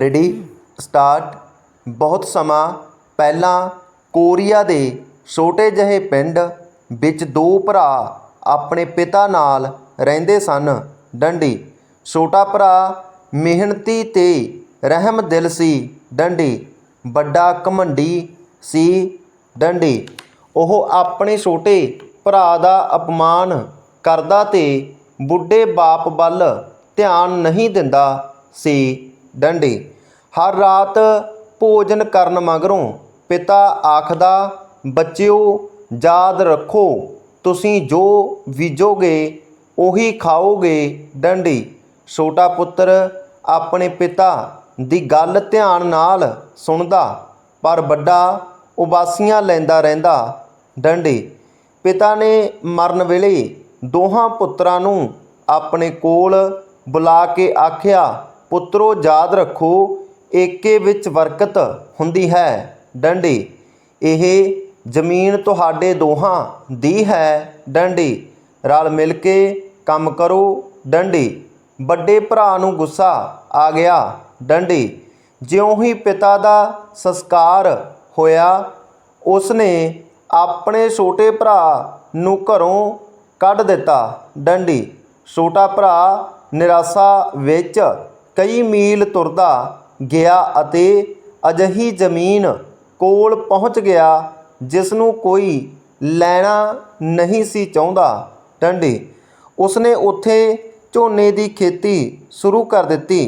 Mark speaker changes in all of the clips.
Speaker 1: Ready start ਬਹੁਤ ਸਮਾਂ ਪਹਿਲਾਂ ਕੋਰੀਆ ਦੇ ਛੋਟੇ ਜਿਹੇ ਪਿੰਡ ਵਿੱਚ ਦੋ ਭਰਾ ਆਪਣੇ ਪਿਤਾ ਨਾਲ ਰਹਿੰਦੇ ਸਨ। ਡੰਡੀ। ਛੋਟਾ ਭਰਾ ਮਿਹਨਤੀ ਤੇ ਰਹਿਮ ਦਿਲ ਸੀ। ਡੰਡੀ। ਵੱਡਾ ਘਮੰਡੀ ਸੀ। ਡੰਡੀ। ਉਹ ਆਪਣੇ ਛੋਟੇ ਭਰਾ ਦਾ ਅਪਮਾਨ ਕਰਦਾ ਤੇ ਬੁੱਢੇ ਬਾਪ ਵੱਲ ਧਿਆਨ ਨਹੀਂ ਦਿੰਦਾ ਸੀ। ਡੰਡੀ। ਹਰ ਰਾਤ ਭੋਜਨ ਕਰਨ ਮਗਰੋਂ ਪਿਤਾ ਆਖਦਾ, ਬੱਚਿਓ, ਯਾਦ ਰੱਖੋ, ਤੁਸੀਂ ਜੋ ਬੀਜੋਗੇ, ਉਹੀ ਖਾਓਗੇ, ਡੰਡੀ। ਛੋਟਾ ਪੁੱਤਰ ਆਪਣੇ ਪਿਤਾ ਦੀ ਗੱਲ ਧਿਆਨ ਨਾਲ ਸੁਣਦਾ, ਪਰ ਵੱਡਾ ਉਬਾਸੀਆਂ ਲੈਂਦਾ ਰਹਿੰਦਾ, ਡੰਡੀ। ਪਿਤਾ ਨੇ ਮਰਨ ਵੇਲੇ ਦੋਹਾਂ ਪੁੱਤਰਾਂ ਨੂੰ ਆਪਣੇ ਕੋਲ ਬੁਲਾ ਕੇ ਆਖਿਆ ਪੁੱਤਰੋ, ਯਾਦ ਰੱਖੋ, ਏਕੇ ਵਿੱਚ ਬਰਕਤ ਹੁੰਦੀ ਹੈ। ਡੰਡੀ, ਇਹ ਜ਼ਮੀਨ ਤੁਹਾਡੇ ਦੋਹਾਂ ਦੀ ਹੈ। ਡੰਡੀ, ਰਲ ਮਿਲ ਕੇ ਕੰਮ ਕਰੋ। ਡੰਡੀ, ਵੱਡੇ ਭਰਾ ਨੂੰ ਗੁੱਸਾ ਆ ਗਿਆ। ਡੰਡੀ, ਜਿਉਂ ਹੀ ਪਿਤਾ ਦਾ ਸੰਸਕਾਰ ਹੋਇਆ, ਉਸਨੇ ਆਪਣੇ ਛੋਟੇ ਭਰਾ ਨੂੰ ਘਰੋਂ ਕੱਢ ਦਿੱਤਾ। ਡੰਡੀ, ਛੋਟਾ ਭਰਾ ਨਿਰਾਸ਼ਾ ਵਿੱਚ ਕਈ ਮੀਲ ਤੁਰਦਾ ਗਿਆ ਅਤੇ ਅਜਿਹੀ ਜ਼ਮੀਨ ਕੋਲ ਪਹੁੰਚ ਗਿਆ ਜਿਸ ਨੂੰ ਕੋਈ ਲੈਣਾ ਨਹੀਂ ਸੀ ਚਾਹੁੰਦਾ। ਡੰਡੀ ਉਸਨੇ ਉੱਥੇ ਝੋਨੇ ਦੀ ਖੇਤੀ ਸ਼ੁਰੂ ਕਰ ਦਿੱਤੀ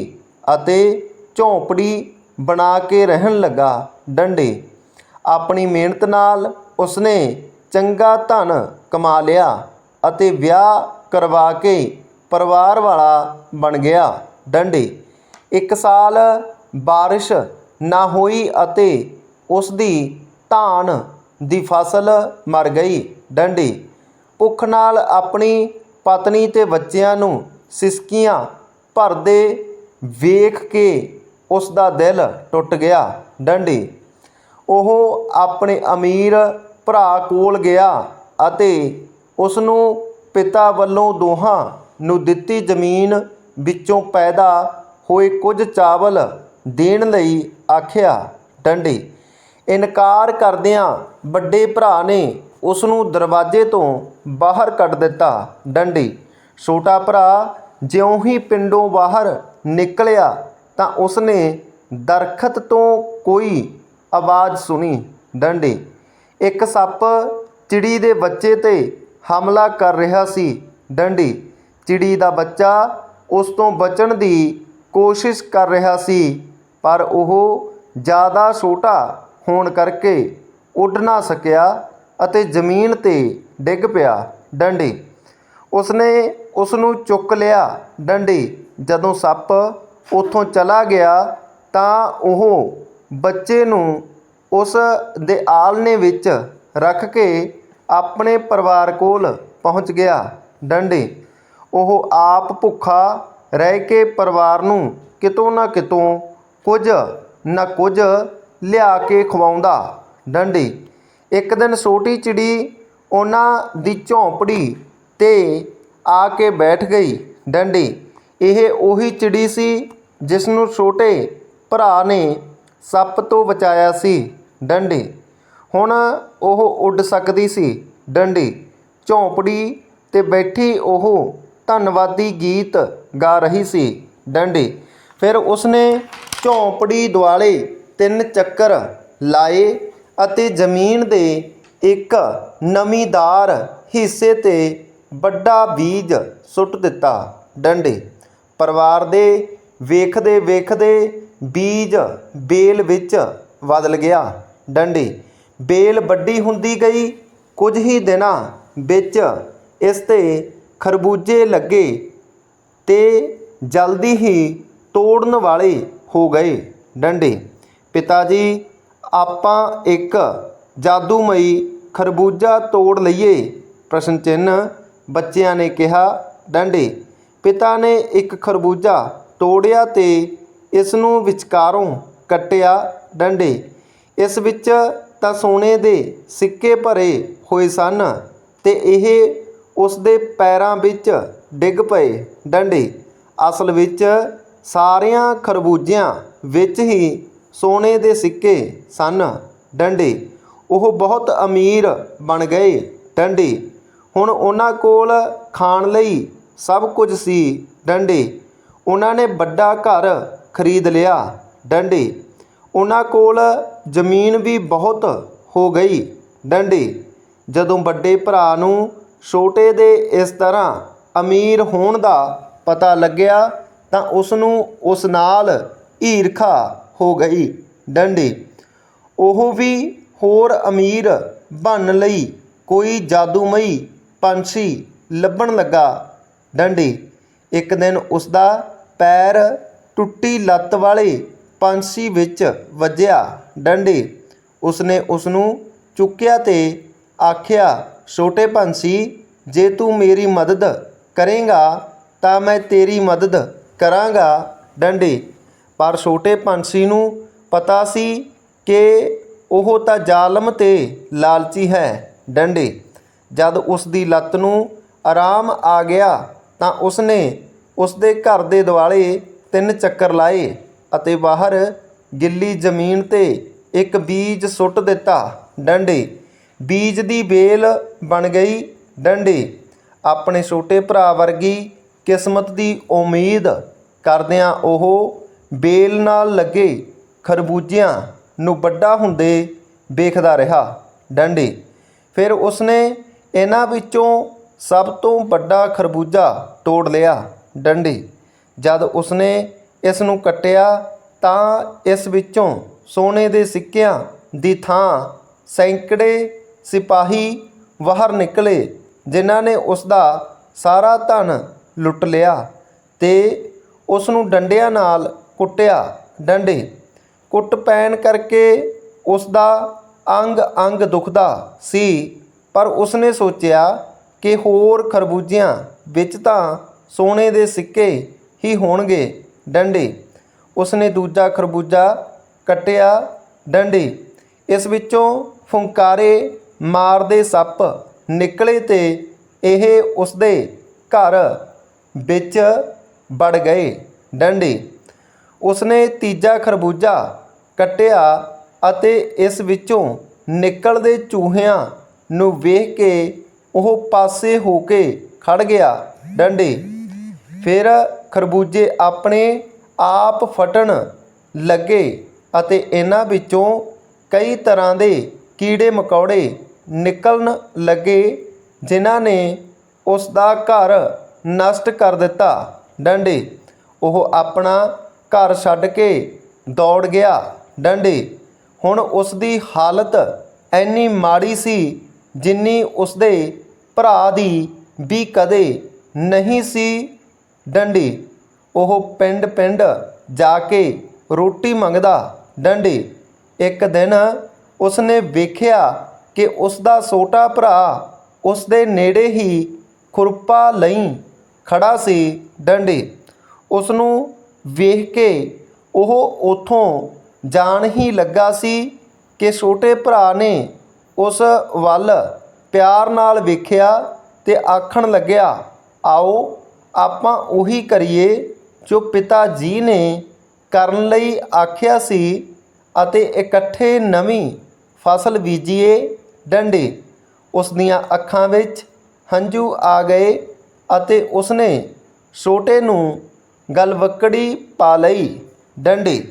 Speaker 1: ਅਤੇ ਝੌਂਪੜੀ ਬਣਾ ਕੇ ਰਹਿਣ ਲੱਗਾ। ਡੰਡੇ, ਆਪਣੀ ਮਿਹਨਤ ਨਾਲ ਉਸਨੇ ਚੰਗਾ ਧਨ ਕਮਾ ਲਿਆ ਅਤੇ ਵਿਆਹ ਕਰਵਾ ਕੇ ਪਰਿਵਾਰ ਵਾਲਾ ਬਣ ਗਿਆ। ਡੰਡੇ। ਇੱਕ ਸਾਲ ਬਾਰਿਸ਼ ਨਾ ਹੋਈ ਅਤੇ ਉਸ ਦੀ ਧਾਨ ਦੀ ਫਸਲ ਮਰ ਗਈ। ਡੰਡੀ। ਭੁੱਖ ਨਾਲ ਆਪਣੀ ਪਤਨੀ ਤੇ ਬੱਚਿਆਂ ਨੂੰ ਸਿਸਕੀਆਂ ਭਰਦੇ ਵੇਖ ਕੇ ਉਸ ਦਾ ਦਿਲ ਟੁੱਟ ਗਿਆ। ਡੰਡੀ। ਉਹ ਆਪਣੇ ਅਮੀਰ ਭਰਾ ਕੋਲ ਗਿਆ ਅਤੇ ਉਸ ਨੂੰ ਪਿਤਾ ਵੱਲੋਂ ਦੋਹਾਂ ਨੂੰ ਦਿੱਤੀ ਜ਼ਮੀਨ ਵਿੱਚੋਂ ਪੈਦਾ ਹੋਏ ਕੁਝ ਚਾਵਲ ਦੇਣ ਲਈ ਆਖਿਆ, ਡੰਡੀ, ਇਨਕਾਰ ਕਰਦਿਆਂ ਵੱਡੇ ਭਰਾ ਨੇ ਉਸ ਨੂੰ ਦਰਵਾਜ਼ੇ ਤੋਂ ਬਾਹਰ ਕੱਢ ਦਿੱਤਾ। ਡੰਡੀ, ਛੋਟਾ ਭਰਾ, ਜਿਉਂ ਹੀ ਪਿੰਡੋਂ ਬਾਹਰ ਨਿਕਲਿਆ ਤਾਂ ਉਸਨੇ ਦਰਖਤ ਤੋਂ ਕੋਈ ਆਵਾਜ਼ ਸੁਣੀ। ਡੰਡੀ, ਇੱਕ ਸੱਪ ਚਿੜੀ ਦੇ ਬੱਚੇ ਤੇ ਹਮਲਾ ਕਰ ਰਿਹਾ ਸੀ। ਡੰਡੀ, ਚਿੜੀ ਦਾ ਬੱਚਾ ਉਸ ਤੋਂ ਬਚਣ ਦੀ ਕੋਸ਼ਿਸ਼ ਕਰ ਰਿਹਾ ਸੀ, ਪਰ ਉਹ ਜ਼ਿਆਦਾ ਛੋਟਾ ਹੋਣ ਕਰਕੇ ਉੱਡ ਨਾ ਸਕਿਆ ਅਤੇ ਜ਼ਮੀਨ ਤੇ ਡਿੱਗ ਪਿਆ ਡੰਡੀ। ਉਸਨੇ ਉਸ ਨੂੰ ਚੁੱਕ ਲਿਆ ਡੰਡੀ। ਜਦੋਂ ਸੱਪ ਉੱਥੋਂ ਚਲਾ ਗਿਆ ਤਾਂ ਉਹ ਬੱਚੇ ਨੂੰ ਉਸ ਦੇ ਆਲਣੇ ਵਿੱਚ ਰੱਖ ਕੇ ਆਪਣੇ ਪਰਿਵਾਰ ਕੋਲ ਪਹੁੰਚ ਗਿਆ ਡੰਡੀ। ਉਹ ਆਪ ਭੁੱਖਾ ਰਹਿ ਕੇ ਪਰਿਵਾਰ ਨੂੰ ਕਿਤੋਂ ਨਾ ਕਿਤੋਂ ਕੁਝ ਨਾ ਕੁਝ ਲਿਆ ਕੇ ਖਵਾਉਂਦਾ। ਡੰਡੀ, ਇੱਕ ਦਿਨ ਛੋਟੀ ਚਿੜੀ ਉਹਨਾਂ ਦੀ ਝੌਂਪੜੀ ਤੇ ਆ ਕੇ ਬੈਠ ਗਈ। ਡੰਡੀ, ਇਹ ਉਹੀ ਚਿੜੀ ਸੀ ਜਿਸ ਨੂੰ ਛੋਟੇ ਭਰਾ ਨੇ ਸੱਪ ਤੋਂ ਬਚਾਇਆ ਸੀ। ਡੰਡੀ, ਹੁਣ ਉਹ ਉੱਡ ਸਕਦੀ ਸੀ। ਡੰਡੀ, ਝੌਂਪੜੀ ਤੇ ਬੈਠੀ ਉਹ ਧੰਨਵਾਦੀ ਗੀਤ ਗਾ ਰਹੀ ਸੀ ਡੰਡੀ। ਫਿਰ ਉਸਨੇ ਝੌਂਪੜੀ ਦੁਆਲੇ ਤਿੰਨ ਚੱਕਰ ਲਾਏ ਅਤੇ ਜ਼ਮੀਨ ਦੇ ਇੱਕ ਨਮੀਦਾਰ ਹਿੱਸੇ ਤੇ ਵੱਡਾ ਬੀਜ ਸੁੱਟ ਦਿੱਤਾ ਡੰਡੇ। ਪਰਿਵਾਰ ਦੇ ਵੇਖਦੇ ਵੇਖਦੇ ਬੀਜ ਬੇਲ ਵਿੱਚ ਬਦਲ ਗਿਆ ਡੰਡੇ। ਬੇਲ ਵੱਡੀ ਹੁੰਦੀ ਗਈ। ਕੁਝ ਹੀ ਦਿਨਾਂ ਵਿੱਚ ਇਸ ਤੇ ਖਰਬੂਜੇ ਲੱਗੇ ਤੇ ਜਲਦੀ ਹੀ ਤੋੜਨ ਵਾਲੇ ਹੋ ਗਏ ਡੰਡੇ। ਪਿਤਾ ਜੀ, ਆਪਾਂ ਇੱਕ ਜਾਦੂਮਈ ਖਰਬੂਜਾ ਤੋੜ ਲਈਏ, ਪ੍ਰਸ਼ਨ ਚਿੰਨ੍ਹ ਬੱਚਿਆਂ ਨੇ ਕਿਹਾ ਡੰਡੇ। ਪਿਤਾ ਨੇ ਇੱਕ ਖਰਬੂਜਾ ਤੋੜਿਆ ਤੇ ਇਸ ਨੂੰ ਵਿਚਕਾਰੋਂ ਕੱਟਿਆ ਡੰਡੇ। ਇਸ ਵਿੱਚ ਤਾਂ ਸੋਨੇ ਦੇ ਸਿੱਕੇ ਭਰੇ ਹੋਏ ਸਨ ਤੇ ਇਹ ਉਸ ਦੇ ਪੈਰਾਂ ਵਿੱਚ ਡਿੱਗ ਪਏ ਡੰਡੇ। ਅਸਲ ਵਿੱਚ ਸਾਰਿਆਂ ਖਰਬੂਜਿਆਂ ਵਿੱਚ ਹੀ ਸੋਨੇ ਦੇ ਸਿੱਕੇ ਸਨ, ਡੰਡੇ। ਉਹ ਬਹੁਤ ਅਮੀਰ ਬਣ ਗਏ, ਡੰਡੇ। ਹੁਣ ਉਹਨਾਂ ਕੋਲ ਖਾਣ ਲਈ ਸਭ ਕੁਝ ਸੀ, ਡੰਡੇ। ਉਹਨਾਂ ਨੇ ਵੱਡਾ ਘਰ ਖਰੀਦ ਲਿਆ, ਡੰਡੇ। ਉਹਨਾਂ ਕੋਲ ਜ਼ਮੀਨ ਵੀ ਬਹੁਤ ਹੋ ਗਈ, ਡੰਡੇ। ਜਦੋਂ ਵੱਡੇ ਭਰਾ ਨੂੰ ਛੋਟੇ ਦੇ ਇਸ ਤਰ੍ਹਾਂ ਅਮੀਰ ਹੋਣ ਦਾ ਪਤਾ ਲੱਗਿਆ ਤਾਂ ਉਸ ਨੂੰ ਉਸ ਨਾਲ ਈਰਖਾ ਹੋ ਗਈ ਡੰਡੇ। ਉਹ ਵੀ ਹੋਰ ਅਮੀਰ ਬਣਨ ਲਈ ਕੋਈ ਜਾਦੂਮਈ ਪੰਛੀ ਲੱਭਣ ਲੱਗਾ ਡੰਡੇ। ਇੱਕ ਦਿਨ ਉਸ ਦਾ ਪੈਰ ਟੁੱਟੀ ਲੱਤ ਵਾਲੇ ਪੰਛੀ ਵਿੱਚ ਵੱਜਿਆ ਡੰਡੇ। ਉਸਨੇ ਉਸ ਨੂੰ ਚੁੱਕਿਆ ਤੇ ਆਖਿਆ ਛੋਟੇ ਪੰਛੀ ਜੇ ਤੂੰ ਮੇਰੀ ਮਦਦ ਕਰੇਂਗਾ, ਤਾਂ ਮੈਂ ਤੇਰੀ ਮਦਦ ਕਰਾਂਗਾ, ਡੰਡੇ। ਪਰ ਛੋਟੇ ਪੰਛੀ ਨੂੰ ਪਤਾ ਸੀ ਕਿ ਉਹ ਤਾਂ ਜ਼ਾਲਮ ਤੇ ਲਾਲਚੀ ਹੈ, ਡੰਡੇ। ਜਦ ਉਸ ਦੀ ਲੱਤ ਨੂੰ ਆਰਾਮ ਆ ਗਿਆ, ਤਾਂ ਉਸਨੇ ਉਸ ਦੇ ਘਰ ਦੇ ਦੁਆਲੇ ਤਿੰਨ ਚੱਕਰ ਲਾਏ ਅਤੇ ਬਾਹਰ ਗਿੱਲੀ ਜ਼ਮੀਨ ਤੇ ਇੱਕ ਬੀਜ ਸੁੱਟ ਦਿੱਤਾ, ਡੰਡੇ। ਬੀਜ ਦੀ ਬੇਲ ਬਣ ਗਈ ਡੰਡੇ। ਆਪਣੇ ਛੋਟੇ ਭਰਾ ਵਰਗੀ ਕਿਸਮਤ ਦੀ ਉਮੀਦ ਕਰਦਿਆਂ ਉਹ ਬੇਲ ਨਾਲ ਲੱਗੇ ਖਰਬੂਜਿਆਂ ਨੂੰ ਵੱਡਾ ਹੁੰਦੇ ਵੇਖਦਾ ਰਿਹਾ ਡੰਡੇ। ਫਿਰ ਉਸਨੇ ਇਹਨਾਂ ਵਿੱਚੋਂ ਸਭ ਤੋਂ ਵੱਡਾ ਖਰਬੂਜਾ ਤੋੜ ਲਿਆ ਡੰਡੇ। ਜਦ ਉਸਨੇ ਇਸ ਨੂੰ ਕੱਟਿਆ ਤਾਂ ਇਸ ਵਿੱਚੋਂ ਸੋਨੇ ਦੇ ਸਿੱਕਿਆਂ ਦੀ ਥਾਂ ਸੈਂਕੜੇ ਸਿਪਾਹੀ ਬਾਹਰ ਨਿਕਲੇ, ਜਿਨ੍ਹਾਂ ਨੇ ਉਸ ਦਾ ਸਾਰਾ ਧਨ ਲੁੱਟ ਲਿਆ ਤੇ ਉਸ ਨੂੰ ਡੰਡਿਆਂ ਨਾਲ ਕੁੱਟਿਆ ਡੰਡੇ। ਕੁੱਟ ਪੈਣ ਕਰਕੇ ਉਸ ਦਾ ਅੰਗ ਅੰਗ ਦੁਖਦਾ ਸੀ, ਪਰ ਉਸਨੇ ਸੋਚਿਆ ਕਿ ਹੋਰ ਖਰਬੂਜਿਆਂ ਵਿੱਚ ਤਾਂ ਸੋਨੇ ਦੇ ਸਿੱਕੇ ਹੀ ਹੋਣਗੇ ਡੰਡੇ। ਉਸਨੇ ਦੂਜਾ ਖਰਬੂਜਾ ਕੱਟਿਆ ਡੰਡੇ। ਇਸ ਵਿੱਚੋਂ ਫੁੰਕਾਰੇ ਮਾਰਦੇ ਸੱਪ ਨਿਕਲੇ ਤੇ ਇਹ ਉਸਦੇ ਘਰ ਵਿੱਚ ਵੜ ਗਏ। ਡੰਡੇ। ਉਸਨੇ ਤੀਜਾ ਖਰਬੂਜਾ ਕੱਟਿਆ ਅਤੇ ਇਸ ਵਿੱਚੋਂ ਨਿਕਲਦੇ ਚੂਹਿਆਂ ਨੂੰ ਵੇਖ ਕੇ ਉਹ ਪਾਸੇ ਹੋ ਕੇ ਖੜ ਗਿਆ। ਡੰਡੇ। ਫਿਰ ਖਰਬੂਜੇ ਆਪਣੇ ਆਪ ਫਟਣ ਲੱਗੇ ਅਤੇ ਇਹਨਾਂ ਵਿੱਚੋਂ ਕਈ ਤਰ੍ਹਾਂ ਦੇ ਕੀੜੇ ਮਕੌੜੇ ਨਿਕਲਣ ਲੱਗੇ, ਜਿਨ੍ਹਾਂ ਨੇ ਉਸ ਦਾ ਘਰ ਨਸ਼ਟ ਕਰ ਦਿੱਤਾ। ਡੰਡੇ, ਉਹ ਆਪਣਾ ਘਰ ਛੱਡ ਕੇ ਦੌੜ ਗਿਆ। ਡੰਡੇ, ਹੁਣ ਉਸ ਦੀ ਹਾਲਤ ਐਨੀ ਮਾੜੀ ਸੀ, ਜਿੰਨੀ ਉਸਦੇ ਭਰਾ ਦੀ ਵੀ ਕਦੇ ਨਹੀਂ ਸੀ। ਡੰਡੀ, ਉਹ ਪਿੰਡ ਪਿੰਡ ਜਾ ਕੇ ਰੋਟੀ ਮੰਗਦਾ। ਡੰਡੀ, ਇੱਕ ਦਿਨ ਉਸਨੇ ਵੇਖਿਆ ਕਿ ਉਸ ਦਾ ਛੋਟਾ ਭਰਾ ਉਸ ਦੇ ਨੇੜੇ ਹੀ ਖੁਰਪਾ ਲਈ ਖੜਾ ਸੀ ਡੰਡੇ। ਉਸ ਨੂੰ ਵੇਖ ਕੇ ਉਹ ਉਥੋਂ ਜਾਣ ਹੀ ਲੱਗਾ ਸੀ ਕਿ ਛੋਟੇ ਭਰਾ ਨੇ ਉਸ ਵੱਲ ਪਿਆਰ ਨਾਲ ਵੇਖਿਆ ਤੇ ਆਖਣ ਲੱਗਿਆ, ਆਓ, ਆਪਾਂ ਉਹੀ ਕਰੀਏ ਜੋ ਪਿਤਾ ਜੀ ਨੇ ਕਰਨ ਲਈ ਆਖਿਆ ਸੀ ਅਤੇ ਇਕੱਠੇ ਨਵੀਂ ਫਸਲ ਬੀਜੀਏ ਡੰਡੇ। ਉਸ ਦੀਆਂ ਅੱਖਾਂ ਵਿੱਚ ਹੰਝੂ ਆ ਗਏ ਅਤੇ ਉਸਨੇ ਛੋਟੇ ਨੂੰ ਗਲਵੱਕੜੀ ਪਾ ਲਈ। ਡੰਡੇ